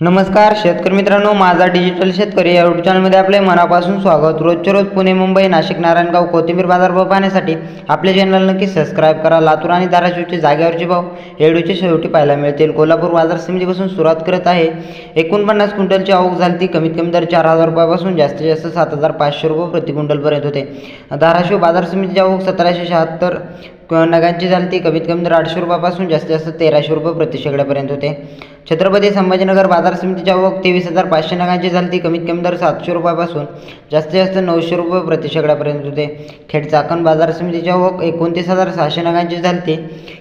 नमस्कार शेतकरी मित्रांनो माझा डिजिटल शेतकरी या यूट्यूब चॅनलमध्ये आपले मनापासून स्वागत. रोजच्या रोज पुणे मुंबई नाशिक नारायणगाव कोथिंबीर बाजारभाव पाहण्यासाठी आपले चॅनल नक्की सबस्क्राईब करा. लातूर आणि धाराशिवचे जागेवरचे भाव एवढीचे शेवटी पाहायला मिळतील. कोल्हापूर बाजार समितीपासून सुरुवात करत आहे. एकोणपन्नास क्विंटलची आवक झाली ती कमीत कमी दर चार हजार रुपयापासून जास्तीत जास्त सात हजार पाचशे रुपये प्रति क्विंटलपर्यंत होते. धाराशिव बाजार समितीची आवक सतराशे शहात्तर किंवा नगांची झाली ती कमीत कमी दर आठशे रुपयापासून जास्तीत जास्त तेराशे रुपये प्रति शेकड्यापर्यंत होते. छत्रपती संभाजीनगर बाजार समितीच्या आवक तेवीस हजार पाचशे नगांची झाली ती कमीत कमी दर सातशे रुपयापासून जास्तीत जास्त नऊशे रुपये प्रति शेकड्यापर्यंत होते. खेड चाकण बाजार समितीच्या आवक एकोणतीस हजार सहाशे नगांची झाली ती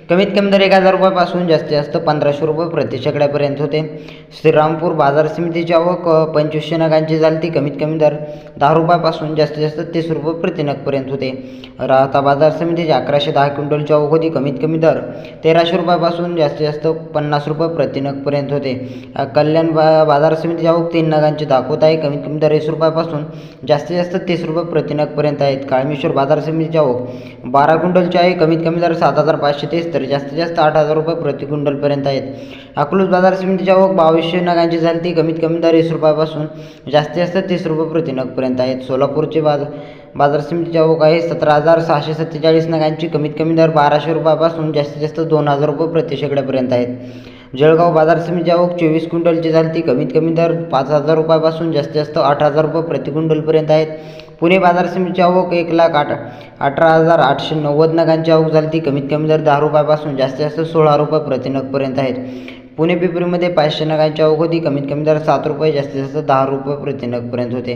कमीत कमी दर एक हजार रुपयापासून जास्तीत जास्त पंधराशे रुपये प्रति शेकड्यापर्यंत होते. श्रीरामपूर बाजार समितीची आवक पंचवीसशे नगांची झाली ती कमीत कमी दर दहा रुपयापासून जास्तीत जास्त तीस रुपये प्रति नगपर्यंत होते. राहता बाजार समितीचे अकराशे दहा क्विंटलच्या आवक होती कमीत कमी दर तेराशे रुपयापासून जास्तीत जास्त पन्नास रुपये प्रतिनगपर्यंत होते. कल्याण बा बाजार समितीच्या आवक तीन नगांची दाखवत आहे कमीत कमी दर वीस रुपयापासून जास्तीत जास्त तीस रुपये प्रतिनगपर्यंत आहेत. काळमेश्वर बाजार समितीची आवक बारा क्विंटलची आहे कमीत कमी दर सात हजार पाचशे तीस तर जास्तीत जास्त आठ हजार रुपये प्रति क्विंटलपर्यंत आहेत. अकलूज बाजार समितीची आवक बावीसशे नगांची झाली ती कमीत कमी दर वीस रुपयापासून जास्तीत जास्त तीस रुपये प्रतिनगपर्यंत आहेत. सोलापूरचे बाजार बाजार समितीची आवक आहे. सतरा हजार सहाशे सत्तेचाळीस नगांची कमीत कमी दर बाराशे रुपयापासून जास्तीत जास्त दोन हजार रुपये प्रतिशेकड्यापर्यंत आहेत. जळगाव बाजार समितीची आवक चोवीस क्विंटलची झाली ती कमीत कमी दर पाच हजार रुपयापासून जास्तीत जास्त आठ हजार रुपये प्रति क्विंटलपर्यंत आहेत. पुणे बाजार समितीची आवक एक लाख आठ अठरा हजार आठशे नव्वद नगांची आवक झाली ती कमीत कमी दर दहा रुपयापासून जास्तीत जास्त सोळा रुपये प्रति नगपर्यंत आहेत. पुणे पिपरीमध्ये पाचशे नगांच्या आवक कमीत कमी दर सात रुपये जास्तीत जास्त दहा रुपये प्रतिनगपर्यंत होते.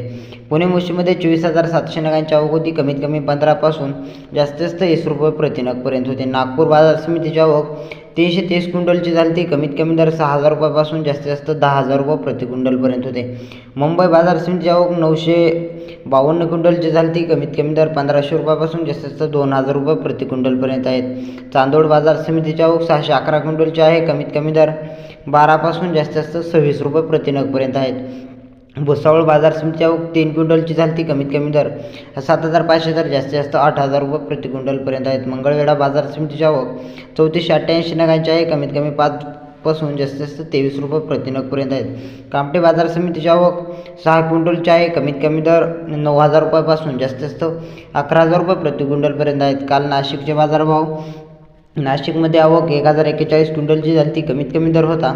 पुणे मुशीमध्ये चोवीस हजार सातशे नगांच्या आवक कमीत कमी पंधरापासून जास्तीत जास्त वीस रुपये प्रतिनगपर्यंत होते. नागपूर बाजार समितीच्या आवक तीनशे तीस क्विंटलची झाली ती कमीत कमी दर सहा हजार रुपयापासून जास्तीत जास्त दहा हजार रुपये प्रति क्विंटलपर्यंत होते. मुंबई बाजार समितीची आवक नऊशे बावन्न क्विंटलची झाली ती कमीत कमी दर पंधराशे रुपयापासून जास्तीत जास्त दोन हजार रुपये प्रति क्विंटलपर्यंत आहेत. चांदोड बाजार समितीची आवक सहाशे अकरा क्विंटलची आहे. कमीत कमी दर बारापासून जास्तीत जास्त सव्वीस रुपये प्रति नगपर्यंत आहेत. भुसावळ बाजार समितीच्या तीन क्विंटलची झालती. कमीत कमी दर सात हजार पाचशे तर जास्तीत जास्त आठ हजार रुपये प्रति क्विंटलपर्यंत आहेत. मंगळवेढा बाजार समितीची आवक चौतीसशे अठ्ठ्याऐंशी नगांची आहे. कमीत कमी पाच पासून जास्तीत जास्त तेवीस रुपये प्रति नगपर्यंत आहेत. कामटे बाजार समितीची आवक सहा क्विंटलची आहे. कमीत कमी दर नऊ हजार रुपयापासून जास्तीत जास्त अकरा हजार रुपये प्रति क्विंटलपर्यंत आहेत. काल नाशिकचे बाजारभाव नाशिकमध्ये आवक एक हजार एक्केचाळीस क्विंटलची झाली ती कमीत कमी दर होता.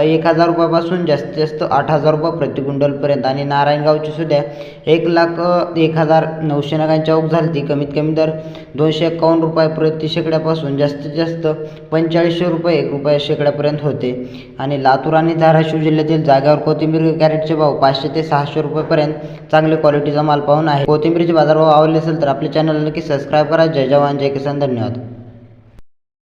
एक हजार रुपयापासून जास्तीत जास्त आठ हजार रुपये प्रति क्विंटलपर्यंत आणि नारायणगावची सुद्धा एक लाख एक हजार नऊशे नगांची आवक झाली ती कमीत कमी दर दोनशे एक्कावन्न रुपये प्रति शेकड्यापासून जास्तीत जास्त पंचेचाळीसशे रुपये एक रुपये शेकड्यापर्यंत होते. आणि लातूर आणि धाराशिव जिल्ह्यातील जाग्यावर कोथिंबीर कॅरेटचे भाव पाचशे ते सहाशे रुपयेपर्यंत चांगले क्वालिटीचा माल पाहून आहे. कोथिंबीरचे बाजारभाव आवडले असेल तर आपल्या चॅनल नक्की सबस्क्राईब करा. जय जवान जय किसान धन्यवाद.